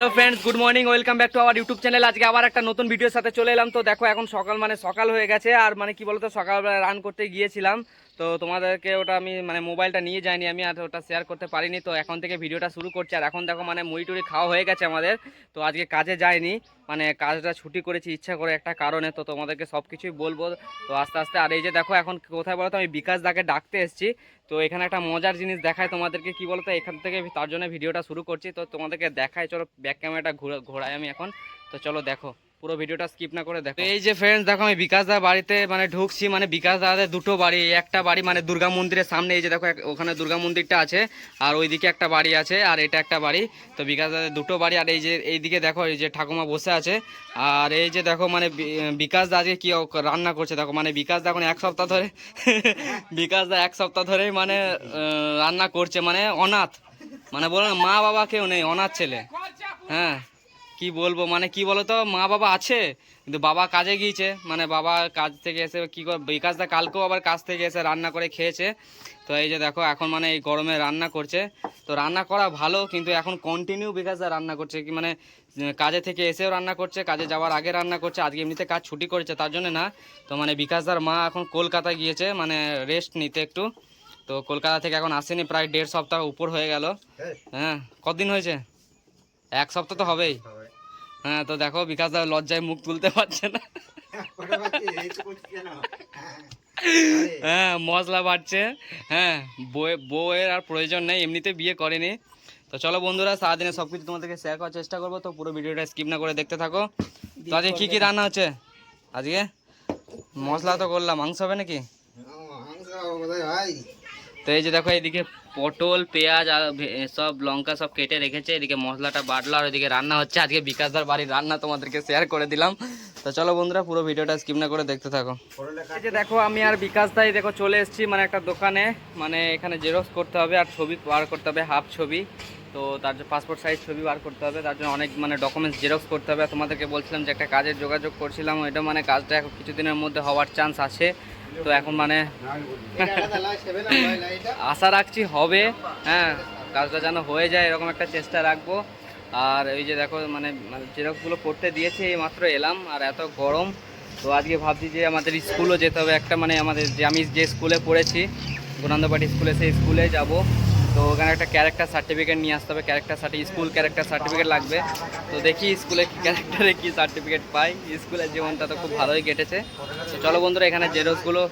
Hello friends good morning welcome back to our YouTube channel আজকে আবার একটা নতুন ভিডিওর সাথে চলে এলাম। তো দেখো, এখন সকাল মানে সকাল হয়ে গেছে। আর মানে কি বলতো সকালবেলা রান করতে গিয়েছিলাম। তো তোমাদেরকে ওটা আমি মানে মোবাইলটা নিয়ে যাইনি, আমি আর ওটা শেয়ার করতে পারিনি। তো এখন থেকে ভিডিওটা শুরু করছি, আর এখন দেখো মানে মুড়ি টুড়ি খাওয়া হয়ে গেছে আমাদের। তো আজকে কাজে যাইনি মানে কাজটা ছুটি করেছি ইচ্ছা করে একটা কারণে, তো তোমাদেরকে সব কিছুই বলব। তো আস্তে আস্তে, আর এই যে দেখো, এখন কোথায় বলো তো আমি বিকাশ দাকে ডাকতে এসেছি। তো এখানে একটা মজার জিনিস দেখায় তোমাদেরকে, কি বলতো, এখান থেকে তার জন্য ভিডিওটা শুরু করছি। তো তোমাদেরকে দেখায় চলো ব্যাক ক্যামেরাটা ঘুরে, ঘোরাই আমি এখন। তো চলো দেখো। পুরো ভিডিওটা স্কিপ না করে দেখো। এই যে ফ্রেন্ডস দেখো আমি বিকাশ দা বাড়িতে মানে ঢুকছি মানে বিকাশ দাদের দুটো বাড়ি, একটা বাড়ি মানে দুর্গা মন্দিরের সামনে, এই যে দেখো ওখানে দুর্গা মন্দিরটা আছে, আর ওইদিকে একটা বাড়ি আছে, আর এটা একটা বাড়ি। তো বিকাশ দাদের দুটো বাড়ি, আর এই যে, এইদিকে দেখো, এই যে ঠাকুমা বসে আছে, আর এই যে দেখো মানে বিকাশ দা আজকে কি রান্না করছে, দেখো মানে বিকাশ দা এখন এক সপ্তাহ ধরে, বিকাশ দা এক সপ্তাহ ধরেই মানে রান্না করছে মানে অনাথ। মানে বলো মা বাবা কেউ নেই, অনাথ ছেলে। হ্যাঁ। কি বলব? মানে কি বলতো? মা বাবা আছে কিন্তু বাবা কাজে গিয়েছে। মানে বাবা কাজ থেকে এসে কি করে বিকাশ দা কালকেও আবার কাজ থেকে এসে রান্না করে খেয়েছে। তো এই যে দেখো এখন মানে এই গরমে রান্না করছে। তো রান্না করা ভালো কিন্তু এখন কন্টিনিউ বিকাশ দা রান্না করছে। কি মানে কাজে থেকে এসেও রান্না করছে কাজে যাওয়ার আগে রান্না করছে আজকে এমনিতে কাজ ছুটি করেছে তার জন্য না। তো মানে বিকাশদার মা এখন কলকাতা গিয়েছে মানে রেস্ট নিতে একটু। তো কলকাতা থেকে এখন আসেনি প্রায় দেড় সপ্তাহ উপর হয়ে গেল। হ্যাঁ কতদিন হয়েছে? এক সপ্তাহ তো হবেই। হ্যাঁ তো দেখো বিকাশ দা লজ্জায় মুখ তুলতে পারছে না। হ্যাঁ মশলা বাড়ছে। হ্যাঁ বউয়ে বউয়ের আর প্রয়োজন নেই, এমনিতে বিয়ে করেনি। তো চলো বন্ধুরা, সারাদিনে সব কিছু তোমাদেরকে শেয়ার করার চেষ্টা করব, তো পুরো ভিডিওটা স্কিপ না করে দেখতে থাকো। তো আজকে কী কী রান্না হচ্ছে? আজকে? মশলা তো করলাম, মাংস হবে নাকি? তো এই যে দেখো এদিকে পটল, পেঁয়াজ আর সব লঙ্কা সব কেটে রেখেছে। এদিকে মশলাটা বাটলো আর ওইদিকে রান্না হচ্ছে। আজকে বিকাশদার বাড়ির রান্না তোমাদেরকে শেয়ার করে দিলাম। তো চলো বন্ধুরা, পুরো ভিডিওটা স্কিপ না করে দেখতে থাকো। এই যে দেখো, আমি আর বিকাশ দাই দেখো চলে এসেছি মানে একটা দোকানে। মানে এখানে জেরক্স করতে হবে আর ছবি পার করতে হবে হাফ ছবি। তো তার জন্য পাসপোর্ট সাইজ ছবি বার করতে হবে, তার জন্য অনেক মানে ডকুমেন্টস জেরক্স করতে হবে। তোমাদেরকে বলছিলাম যে একটা কাজের যোগাযোগ করছিলাম এটা মানে কাজটা এখন কিছুদিনের মধ্যে হওয়ার চান্স আছে। তো এখন মানে আশা রাখছি হবে হ্যাঁ কাজটা যেন হয়ে যায়, এরকম একটা চেষ্টা রাখব। আর এই যে দেখো মানে জেরক্সগুলো করতে দিয়েছে, এই মাত্র এলাম, আর এত গরম। তো আজকে ভাবছি যে আমাদের স্কুলও যেতে হবে, একটা মানে আমাদের যে আমি যে স্কুলে পড়েছি গোনান্দবাটি স্কুলে, সেই স্কুলে যাব। তো ওখানে একটা ক্যারেক্টার সার্টিফিকেট নিয়ে আসতে হবে character certificate school character certificate লাগবে। তো দেখি স্কুলে কি ক্যারেক্টারে কী সার্টিফিকেট পাই। স্কুলের জীবনটা তো খুব ভালোই কেটেছে। তো চলো বন্ধুরা, এখানে জেরক্সগুলো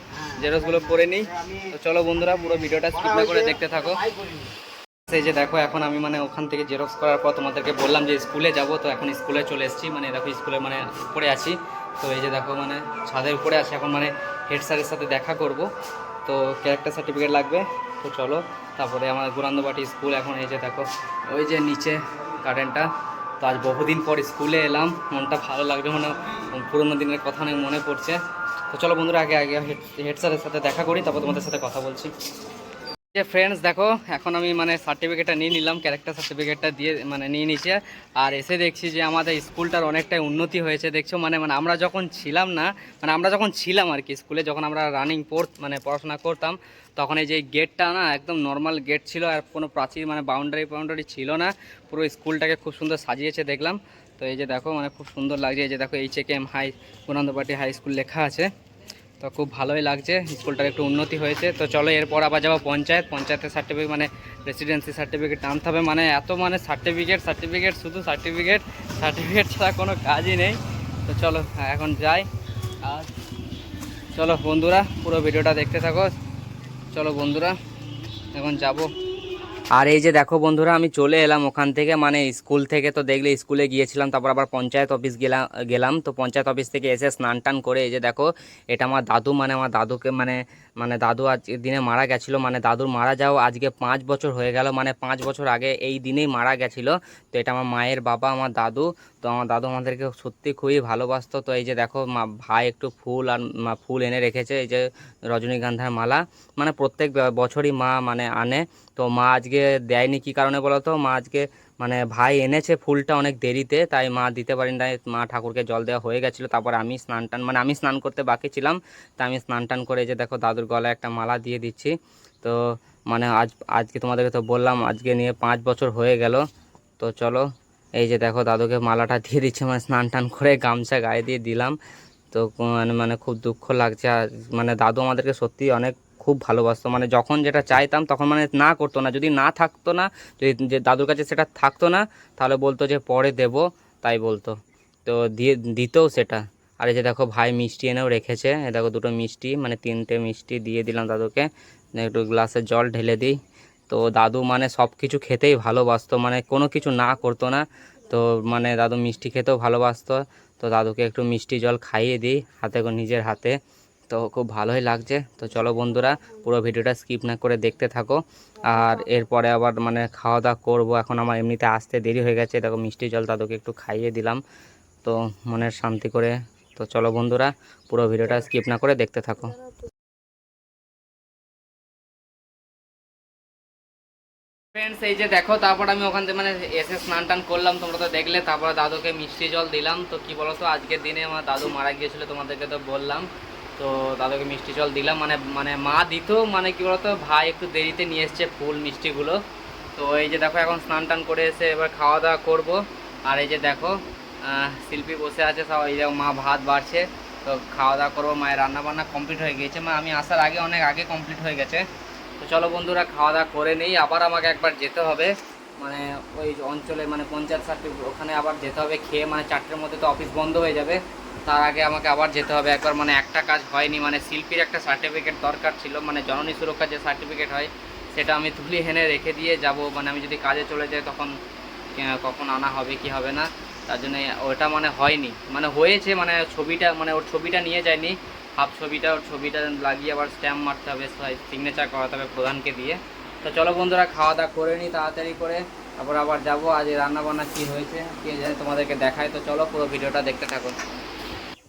জেরক্সগুলো করে নিই। তো চলো বন্ধুরা, পুরো ভিডিওটা স্কিপ করে দেখতে থাকো। সেই যে দেখো, এখন আমি মানে ওখান থেকে জেরক্স করার পর তোমাদেরকে বললাম যে স্কুলে যাব, তো এখন স্কুলে চলে এসেছি। মানে দেখো স্কুলে মানে উপরে আছি। তো এই যে দেখো মানে ছাদের উপরে আছি। এখন মানে হেড স্যারের সাথে দেখা করব। তো ক্যারেক্টার সার্টিফিকেট লাগবে। তো চলো। তারপরে আমার গুরান্দবাটি স্কুল এখন এই যে দেখো, ওই যে নিচে গার্ডেনটা তো আজ বহুদিন পর স্কুলে এলাম, মনটা ভালো লাগবে মানে পুরোনো দিনের কথা অনেক মনে পড়ছে। তো চলো বন্ধুরা, আগে আগে হেড স্যারের সাথে দেখা করি, তারপর তোমাদের সাথে কথা বলছি। যে ফ্রেন্ডস দেখো, এখন আমি মানে সার্টিফিকেটটা নিয়ে নিলাম ক্যারেক্টার সার্টিফিকেটটা দিয়ে মানে নিয়ে নিচ্ছে আর এসে দেখছি যে আমাদের স্কুলটার অনেকটাই উন্নতি হয়েছে, দেখছ? মানে মানে আমরা যখন ছিলাম না মানে আমরা যখন ছিলাম আর কি স্কুলে, যখন আমরা রানিং পড় মানে পড়াশোনা করতাম, তখন এই যে গেটটা না, একদম নর্মাল গেট ছিল আর কোনো প্রাচীর মানে বাউন্ডারি বাউন্ডারি ছিল না। পুরো স্কুলটাকে খুব সুন্দর সাজিয়েছে দেখলাম। তো এই যে দেখো মানে খুব সুন্দর লাগছে। এই যে দেখো এইচ এম হাই গুনন্দপাটি হাই স্কুল লেখা আছে। তো খুব ভালোই লাগছে স্কুলটার একটু উন্নতি হয়েছে। তো চলো এরপর আবার যাব পঞ্চায়েত পঞ্চায়েতের সার্টিফিকেট মানে রেসিডেন্সি সার্টিফিকেট আনতে হবে। মানে এত মানে সার্টিফিকেট সার্টিফিকেট শুধু সার্টিফিকেট সার্টিফিকেট ছাড়া কোনো কাজই নেই। তো চলো হ্যাঁ, এখন যাই। আর চলো বন্ধুরা পুরো ভিডিওটা দেখতে থাকো। চলো বন্ধুরা এখন যাব। আর এই যে দেখো বন্ধুরা, আমি চলে এলাম ওখান থেকে মানে স্কুল থেকে তো দেখলে স্কুলে গিয়েছিলাম, তারপর আবার পঞ্চায়েত অফিস গেলাম গেলাম। তো পঞ্চায়েত অফিস থেকে এসে স্নান টান করে এই যে দেখো, এটা আমার দাদু মানে আমার দাদুকে মানে মানে দাদু আজ দিনে মারা গেছিল মানে দাদুর মারা যাও আজকে পাঁচ বছর হয়ে গেল মানে পাঁচ বছর আগে এই দিনেই মারা গেছিল। তো এটা আমার মায়ের বাবা, আমার দাদু, তো আমার দাদু আমাদেরকে সত্যি খুবই ভালোবাসতো। তো এই যে দেখো, মা, ভাই একটু ফুল আর ফুল এনে রেখেছে, এই যে রজনীগন্ধার মালা মানে প্রত্যেক বছরই মা মানে আনে। তো মা আজকে দেয়নি কি কারণে বলো তো মা আজকে মানে ভাই এনেছে ফুলটা অনেক দেরিতে, তাই মা দিতে পারেন তাই মা ঠাকুরকে জল দেওয়া হয়ে গেছিল, তারপর আমি স্নান টান মানে আমি স্নান করতে বাকি ছিলাম। তাই আমি স্নান টান করে যে দেখো দাদুর গলায় একটা মালা দিয়ে দিচ্ছি। তো মানে আজ, আজকে তোমাদেরকে তো বললাম, আজকে নিয়ে পাঁচ বছর হয়ে গেল। তো চলো, এই যে দেখো দাদুকে মালাটা দিয়ে দিচ্ছে মানে স্নান টান করে গামছা গায়ে দিয়ে দিলাম। তো মানে মানে খুব দুঃখ লাগছে। আর মানে দাদু আমাদেরকে সত্যি অনেক খুব ভালোবাসতো। মানে যখন যেটা চাইতাম তখন মানে না করতো না। যদি না থাকতো না, যদি যে দাদুর কাছে সেটা থাকতো না, তাহলে বলতো যে পরে দেব, তাই বলতো। তো দিয়ে, দিতেও সেটা। আর এই যে দেখো ভাই মিষ্টি এনেও রেখেছে। এ দেখো দুটো মিষ্টি মানে তিনটে মিষ্টি দিয়ে দিলাম দাদুকে। একটু গ্লাসে জল ঢেলে দিই। তো দাদু মানে সব কিছু খেতেই ভালোবাসতো। মানে কোনো কিছু না করতো না। তো মানে দাদু মিষ্টি খেতেও ভালোবাসতো। তো দাদুকে একটু মিষ্টি জল খাইয়ে দিই হাতে, নিজের হাতে। তো খুব ভালোই লাগছে। তো চলো বন্ধুরা, পুরো ভিডিওটা স্কিপ না করে দেখতে থাকো। আর এরপরে আবার মানে খাওয়া দাওয়া করব। এখন আমার এমনিতে আসতে দেরি হয়ে গেছে। দেখো মিষ্টি জল দাদুকে একটু খাইয়ে দিলাম। তো মনের শান্তি করে। তো চলো বন্ধুরা, পুরো ভিডিওটা স্কিপ না করে দেখতে থাকো। ফ্রেন্ডস এই যে দেখো, তারপর আমি ওখান থেকে মানে এসে স্নান টান করলাম। তোমরা তো দেখলে, তারপর দাদুকে মিষ্টি জল দিলাম। তো কি বলো তো আজকের দিনে আমার দাদু মারা গিয়েছিল, তোমাদেরকে তো বললাম। তো দাদুকে মিষ্টি জল দিলাম মানে মানে মা দিত মানে কি বলতো, ভাই একটু দেরিতে নিয়ে এসছে ফুল মিষ্টিগুলো। তো এই যে দেখো এখন স্নান টান করে এসে এবার খাওয়া দাওয়া করব। আর এই যে দেখো শিল্পী বসে আছে, সব এই যে মা ভাত বাড়ছে। তো খাওয়া দাওয়া করব, মায়ের রান্না বান্না কমপ্লিট হয়ে গিয়েছে। মা আমি আসার আগে অনেক আগে কমপ্লিট হয়ে গেছে। তো চলো বন্ধুরা, খাওয়া দাওয়া করে নেই, আবার আমাকে একবার যেতে হবে। মানে ওই অঞ্চলে মানে পঞ্চায়েত সার্টিফিকেট ওখানে আবার যেতে হবে, খেয়ে মানে চারটের মধ্যে তো অফিস বন্ধ হয়ে যাবে। তার আগে আমাকে আবার যেতে হবে। একবার মানে একটা কাজ হয়নি মানে শিল্পীর একটা সার্টিফিকেট দরকার ছিল মানে জননী সুরক্ষার যে সার্টিফিকেট হয়, সেটা আমি তুলি হেনে রেখে দিয়ে যাব। মানে আমি যদি কাজে চলে যাই, তখন কখন আনা হবে, কি হবে না, তার জন্য ওটা মানে হয়নি। মানে হয়েছে মানে ছবিটা মানে ওর ছবিটা নিয়ে যায়নি। হাফ ছবিটা, ওর ছবিটা লাগিয়ে আবার স্ট্যাম্প মারতে হবে সিগনেচার করাতে হবে প্রধানকে দিয়ে। তো চলো বন্ধুরা, খাওয়া দাওয়া করে নিই তাড়াতাড়ি করে। তারপর আবার যাব, আজ রান্না বান্না কী হয়েছে, কে জানে তোমাদেরকে দেখায়। তো চলো পুরো ভিডিওটা দেখতে থাকো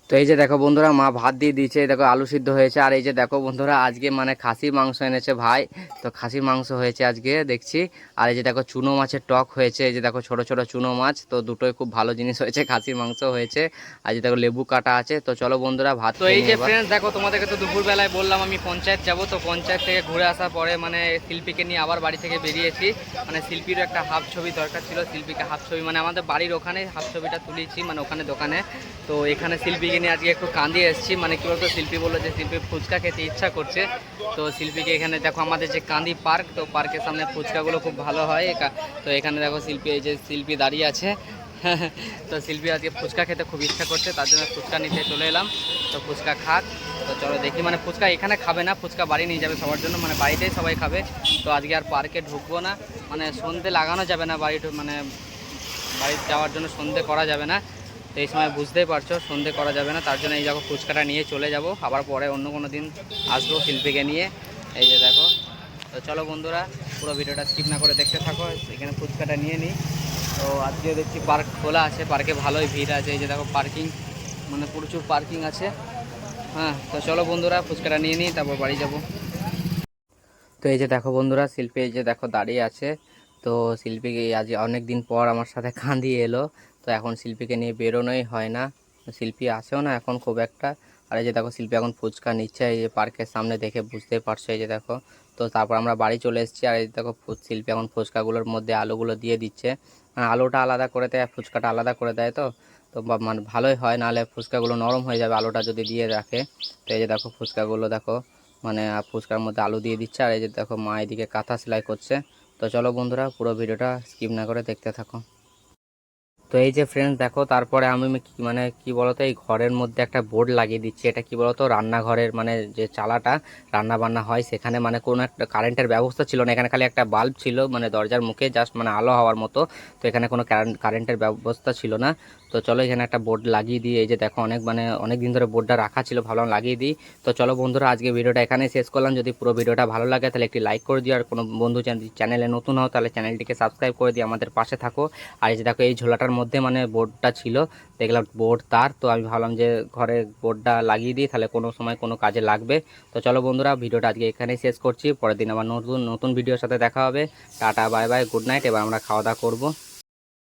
তো এই যে দেখো বন্ধুরা মা ভাত দিয়ে দিয়েছে দেখো আলু সিদ্ধ হয়েছে। আর এই যে দেখো বন্ধুরা আজকে মানে খাসির মাংস এনেছে ভাই। তো খাসির মাংস হয়েছে আজকে দেখছি। আর এই যে দেখো চুনো মাছের টক হয়েছে এই যে দেখো ছোট ছোট চুনো মাছ তো দুটোই খুব ভালো জিনিস হয়েছে খাসির মাংস হয়েছে। আর যে দেখো লেবু কাটা আছে তো চলো বন্ধুরা ভাত তো এই যে ফ্রেন্ডস দেখো তোমাদেরকে তো দুপুরবেলায় বললাম আমি পঞ্চায়েত যাব তো পঞ্চায়েত থেকে ঘুরে আসার পরে মানে শিল্পীকে নিয়ে আবার বাড়ি থেকে বেরিয়েছি। মানে শিল্পীরও একটা হাফ ছবি দরকার ছিল শিল্পীকে হাফ ছবি মানে আমাদের বাড়ির ওখানে হাফ ছবিটা তুলেছি মানে ওখানে দোকানে। তো এখানে শিল্পীকে নিয়ে আজকে একটু কান্দিয়ে এসেছি। মানে কি বলতো, শিল্পী বলল যে, শিল্পী, ফুচকা খেতে ইচ্ছা করছে। তো শিল্পীকে এখানে দেখো, আমাদের যে কান্দি পার্ক, তো পার্কের সামনে ফুচকাগুলো খুব ভালো হয়। তো এখানে দেখো শিল্পী, এই যে শিল্পী দাঁড়িয়ে আছে। তো শিল্পী আজকে ফুচকা খেতে খুব ইচ্ছা করছে, তার জন্য ফুচকা নিতে চলে এলাম। তো ফুচকা খাক। তো চলো দেখি মানে ফুচকা এখানে খাবে না, ফুচকা বাড়ি নিয়ে যাবে সবার জন্য মানে বাড়িতেই সবাই খাবে। তো আজকে আর পার্কে ঢুকবো না। মানে সন্ধে লাগানো যাবে না বাড়ি মানে বাড়ি যাওয়ার জন্য সন্ধে করা যাবে না। তো এই সময় বুঝতেই পারছ, সন্ধে করা যাবে না, তার জন্য এই দেখো ফুচকাটা নিয়ে চলে যাব, আবার পরে অন্য কোনো দিন আসব শিল্পীকে নিয়ে। এই যে দেখো, তো চলো বন্ধুরা, পুরো ভিডিওটা স্কিপ না করে দেখতে থাকো, এখানে ফুচকাটা নিয়ে নিই। তো আজকে দেখছি পার্ক খোলা আছে, পার্কে ভালোই ভিড় আছে, এই যে দেখো পার্কিং মানে প্রচুর পার্কিং আছে। হ্যাঁ তো চলো বন্ধুরা, ফুচকাটা নিয়ে নিই, তারপর বাড়ি যাব। তো এই যে দেখো বন্ধুরা, শিল্পী এই যে দেখো দাঁড়িয়ে আছে, তো শিল্পীকে আজ অনেক দিন পর আমার সাথে কাঁদিয়ে এলো। তো এখন শিল্পীকে নিয়ে বেরোনোই হয় না। শিল্পী আসেও না এখন খুব একটা। আর এই যে দেখো, শিল্পী এখন ফুচকা নিচ্ছে, এই যে পার্কের সামনে দেখে বুঝতেই পারছ, এই যে দেখো। তো তারপর আমরা বাড়ি চলে এসেছি, আর এই যে দেখো শিল্পী এখন ফুচকাগুলোর মধ্যে আলুগুলো দিয়ে দিচ্ছে। আলুটা আলাদা করে দেয়, ফুচকাটা আলাদা করে দেয় তো। তো মানে ভালোই হয়, নাহলে ফুচকাগুলো নরম হয়ে যাবে আলুটা যদি দিয়ে রাখে। তো এই যে দেখো, ফুচকাগুলো দেখো মানে ফুচকার মধ্যে আলু দিয়ে দিচ্ছে, আর এই যে দেখো, মা এদিকে কাঁথা সেলাই করছে। তো চলো বন্ধুরা, পুরো ভিডিওটা স্কিপ না করে দেখতে থাকো। তো এই যে ফ্রেন্ডস দেখো, তারপরে আমি মানে কি বলতো, এই ঘরের মধ্যে একটা বোর্ড লাগিয়ে দিচ্ছি। এটা কি বলতো, রান্নাঘরের মানে যে চালাটা রান্না বান্না হয়, সেখানে মানে কোনো একটা কারেন্টের ব্যবস্থা ছিল না। এখানে খালি একটা বাল্ব ছিল মানে দরজার মুখে জাস্ট মানে আলো হওয়ার মতো। তো এখানে কোনো কারেন্ট কারেন্টের ব্যবস্থা ছিল না। তো চলো এখানে একটা বোর্ড লাগিয়ে দিই। এই যে দেখো অনেক মানে অনেক দিন ধরে বোর্ডটা রাখা ছিল ভালো লাগিয়ে দিই। তো চলো বন্ধুরা, আজকে ভিডিওটা এখানে শেষ করলাম। যদি পুরো ভিডিওটা ভালো লাগে, তাহলে একটি লাইক করে দিও। আর কোনো বন্ধু চ্যানেলে নতুন হও, তাহলে চ্যানেলটিকে সাবস্ক্রাইব করে দিয়ে আমাদের পাশে থাকো। আর এই যে দেখো, এই ঝোলাটার মধ্যে মানে বোর্ডটা ছিল, দেখলাম বোর্ড তার। তো আমি ভাবলাম যে ঘরে বোর্ডটা লাগিয়ে দিই, তাহলে কোনো সময় কোনো কাজে লাগবে। তো চলো বন্ধুরা, ভিডিওটা আজকে এখানেই শেষ করছি। পরের দিন আবার নতুন নতুন ভিডিওর সাথে দেখা হবে। Tata bye bye good night এবার আমরা খাওয়া দাওয়া করব।